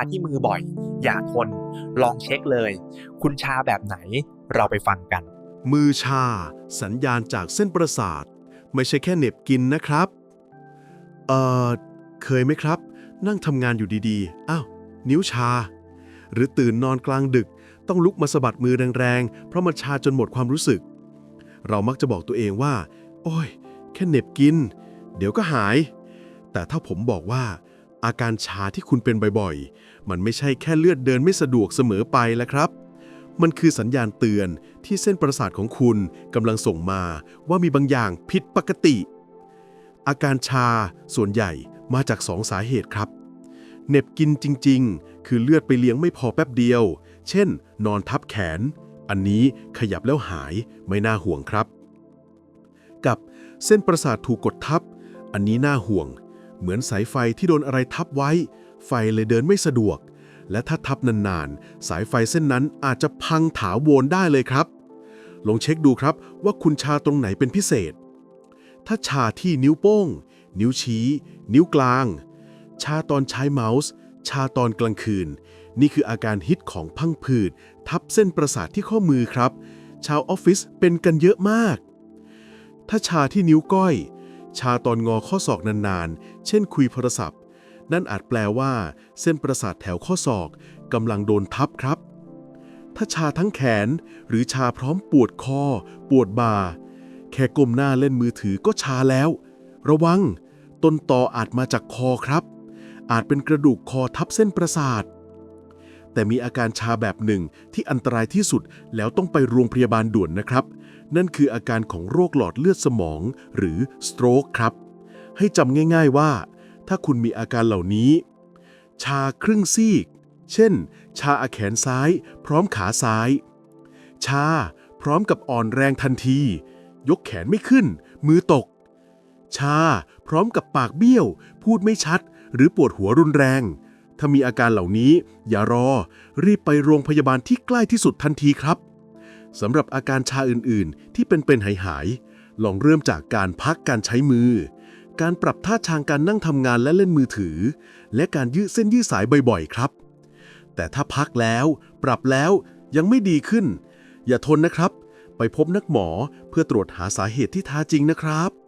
าที่มือบ่อย อย่าทน ลองเช็คเลย คุณชาแบบไหนเราไปฟังกัน มือชา สัญญาณจากเส้นประสาท ไม่ใช่แค่เหน็บกินนะครับ เอ่อ เคยไหมครับ นั่งทำงานอยู่ดีๆ อ้าว นิ้วชา หรือตื่นนอนกลางดึก ต้องลุกมาสะบัดมือแรงๆ เพราะมันชาจนหมดความรู้สึก เรามักจะบอกตัวเองว่า โอ้ย แค่เหน็บกิน เดี๋ยวก็หาย แต่ถ้าผมบอกว่า อาการชาที่คุณเป็นบ่อยๆ มันไม่ใช่แค่เลือดเดินไม่สะดวกเสมอไปแล้วครับ มันคือสัญญาณเตือนที่เส้นประสาทของคุณกำลังส่งมาว่ามีบางอย่างผิดปกติ อาการชาส่วนใหญ่มาจากสองสาเหตุครับเน็บกินจริง ๆ คือเลือดไปเลี้ยงไม่พอแป๊บเดียว เช่น นอนทับแขน อันนี้ขยับแล้วหายไม่น่าห่วงครับ กับเส้นประสาทถูกกดทับ อันนี้น่าห่วง เหมือนสายไฟที่โดนอะไรทับไว้ ไฟเลยเดินไม่สะดวก และถ้าทับนานๆ สายไฟเส้นนั้นอาจจะพังถาวรได้เลยครับ ลองเช็คดูครับว่าคุณชาตรงไหนเป็นพิเศษ ถ้าชาที่นิ้วโป้ง นิ้วชี้ นิ้วกลาง ชาตอนใช้เมาส์ ชาตอนกลางคืน นี่คืออาการฮิตของพังผืด ทับเส้นประสาทที่ข้อมือครับ ชาวออฟฟิศเป็นกันเยอะมาก ถ้าชาที่นิ้วก้อย ชาตอนงอข้อศอกนานๆ เช่นคุยโทรศัพท์ นั่นอาจแปลว่า เส้นประสาทแถวข้อศอกกำลังโดนทับครับ ถ้าชาทั้งแขนหรือชาพร้อมปวดคอ ปวดบ่า แค่ก้มหน้าเล่นมือถือก็ชาแล้ว ระวัง ต้นตออาจมาจากคอครับ อาจเป็นกระดูกคอทับเส้นประสาท แต่มีอาการชาแบบหนึ่งที่อันตรายที่สุดแล้วต้องไปโรงพยาบาลด่วนนะครับ นั่นคืออาการของโรคหลอดเลือดสมอง หรือ stroke ครับ ให้จำง่ายๆว่า ถ้าคุณมีอาการเหล่านี้ ชาครึ่งซีก เช่น ชาอาแขนซ้าย พร้อมขาซ้าย ชา พร้อมกับอ่อนแรงทันที ยกแขนไม่ขึ้น มือตก ชา พร้อมกับปากเบี้ยว พูดไม่ชัด หรือปวดหัวรุนแรง ถ้ามีอาการเหล่านี้ อย่ารอ รีบไปโรงพยาบาลที่ใกล้ที่สุดทันทีครับ สำหรับอาการชาอื่นๆ ที่เป็นๆหายๆ ลองเริ่มจากการพักการใช้มือ การปรับท่าทางการนั่งทำงานและเล่นมือถือ และการยืดเส้นยืดสายบ่อยๆ ครับ แต่ถ้าพักแล้ว ปรับแล้วยังไม่ดีขึ้น อย่าทนนะครับ ไปพบนักหมอเพื่อตรวจหาสาเหตุที่แท้จริงนะครับ